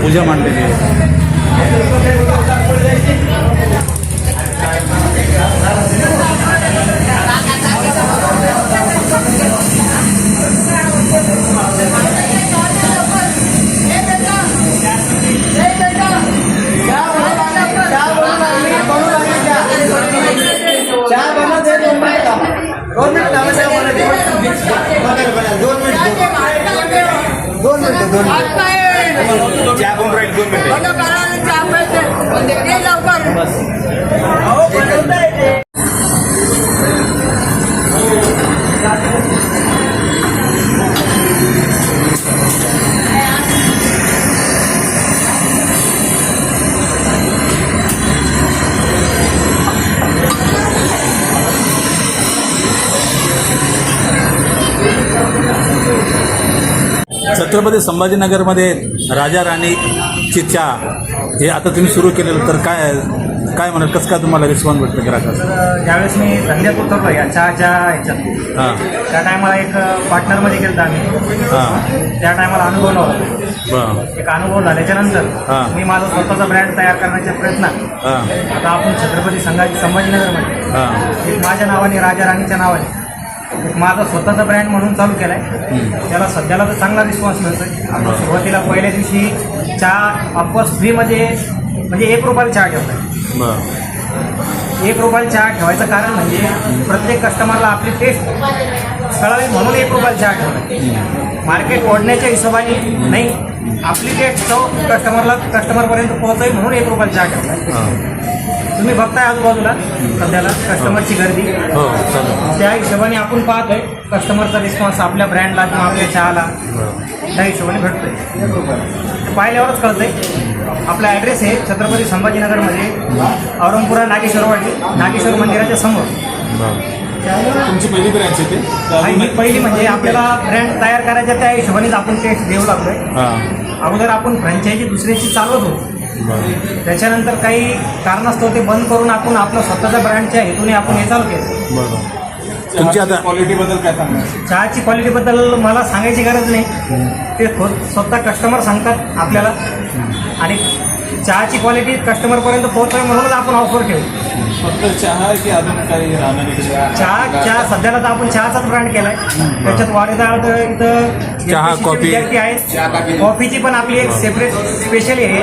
Pujaan mandiri. दोन minute दोन minute दोन मिनिट दोन मिनिट दोन मिनिटे छत्रपती संभाजीनगरमध्ये राजा राणीची चहा हे आता तुम्ही सुरू केलेलं तर काय काय म्हणाल कसं काय तुम्हाला रिस्पॉन्स भेटतं ग्राहकाचा ज्यावेळेस मी धंद्यात उतरलो या चहाच्या ह्याच्यात. हां. त्या टायमाला एक पार्टनरमध्ये गेलो आम्ही. हां. त्या टायमाला अनुभव नव्हता. एक अनुभव झाल्याच्या हा. नंतर मी माझा स्वतःचा ब्रँड तयार करण्याच्या प्रयत्नात हां. आता आपण छत्रपती संभाजी संभाजीनगरमध्ये. हां. माझ्या नावाने राजा राणीच्या नावाने. माझा स्वतःचा ब्रँड म्हणून चालू केलाय. त्याला सध्याला तर चांगला रिस्पॉन्स मिळतोय. आपण सुरुवातीला पहिल्या दिवशी चहा ऑफकोर्स फ्रीमध्ये म्हणजे एक रुपयाला चहा ठेवलाय बरं. एक रुपयाला चहा ठेवायचं कारण म्हणजे प्रत्येक कस्टमरला आपली टेस्ट कळावी म्हणून एक रुपयाला चहा ठेवला मार्केट ओढण्याच्या हिशोबाने नाही. आपली टेस्ट चव कस्टमरला कस्टमरपर्यंत पोहोचावी म्हणून एक रुपयाला चहा ठेवला तुम्ही बघताय आजूबाजूला सध्याला कस्टमरची गर्दी. हो त्या हिशोबाने आपण पाहतोय कस्टमरचा रिस्पॉन्स आपल्या ब्रँडला किंवा आपल्या चहाला. त्या हिशोबाने भेटतोय. एक रुपयाला पाहिल्यावरच कळतंय. आपला ॲड्रेस आहे छत्रपती संभाजीनगरमध्ये औरंगपुरा नागेश्वरवाडी नागेश्वर मंदिराच्या समोर. तुमची पहिली ब्रँच आहे ते. ही पहिली म्हणजे आपल्याला ब्रँड तयार करायच्या त्या हिशोबानेच आपण टेस्ट देऊ लागलोय. हां. अगोदर आपण फ्रँचायझी दुसऱ्याची चालवत होतो. त्याच्यानंतर काही कारणास्तव ते बंद करून आपण आपलं स्वतःच्या ब्रँडच्या हेतूने आपण हे चालू केलं. तुमची आता क्वालिटीबद्दल काय सांगणार? चहाची क्वालिटीबद्दल मला सांगायची गरज नाही. ते स्वतः कस्टमर सांगतात आपल्याला. आणि चहाची क्वालिटी कस्टमरपर्यंत पोहोचावी म्हणूनच आपण ऑफर ठेवू फक्त चहा की अजून काही राहणार चहा चहा सध्याला तर आपण चहाचाच ब्रँड केलाय. त्याच्यात वाडेदार तर इथं चहा, MPSC चे कॉफी. विद्यार्थी आहेत. कॉफीची पण आपली एक सेपरेट स्पेशली आहे.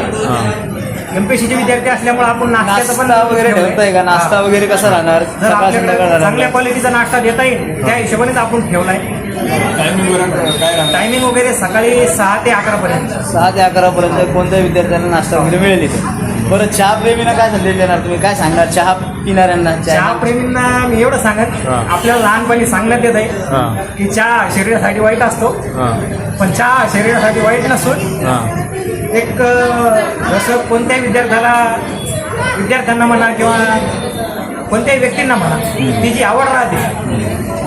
एमपीसीचे विद्यार्थी असल्यामुळे आपण नाश्त्याचं पण नाश्ता वगैरे ठेवलंय. ठेवताय का? नाश्ता हा. वगैरे कसा राहणार? जर सकाळ संध्याकाळ आपल्याकडे चांगल्या राहणार? क्वालिटीचा नाश्ता देता येईल त्या हिशोबानेच आपण ठेवलाय. टायमिंग वगैरे काय राहणार टायमिंग वगैरे सकाळी सहा ते अकरा पर्यंत. सहा ते अकरा पर्यंत कोणत्याही विद्यार्थ्यांना नाश्ता वगैरे मिळेल इथे. बरं चहा प्रेमींना काय संदेश देणार? तुम्ही काय सांगणार? चहा पिणाऱ्यांना चहा प्रेमींना मी एवढं सांगत हा. आपल्याला लहानपणी सांगण्यात येत आहे की चहा शरीरासाठी वाईट असतो. हां. पण चहा शरीरासाठी वाईट नसून हां. एक अ, जसं कोणत्याही विद्यार्थ्याला विद्यार्थ्यांना म्हणा किंवा कोणत्याही व्यक्तींना म्हणा ती जी आवड राहते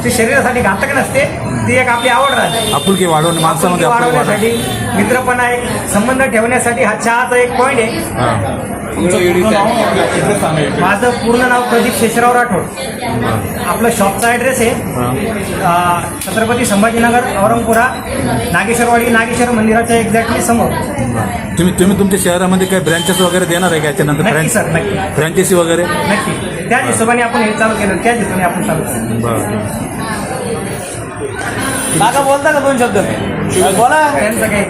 ती शरीरासाठी घातक नसते ती एक आपली आवड राहते. आपुलकी वाढवणे माणसामध्ये आपुलकी वाढवण्यासाठी मित्रपणा एक संबंध ठेवण्यासाठी हा चहाचा एक पॉईंट आहे. माझं पूर्ण नाव प्रदीप शेषराव राठोड. आपलं शॉपचा ॲड्रेस आहे. छत्रपती संभाजीनगर औरंगपुरा नागेश्वरवाडी नागेश्वर मंदिराच्या एक्झॅक्टली समोर. तुम्ही तुम्ही तुमच्या शहरामध्ये काय ब्रँचेस वगैरे देणार आहे का याच्यानंतर सर नक्की. फ्रँचायसी वगैरे? नक्की. त्याच हिशोबाने आपण हे चालू केलं. त्याच हिशोबाने आपण चालू केलं. बोलता का दोन शब्द? बोला त्यांचं काही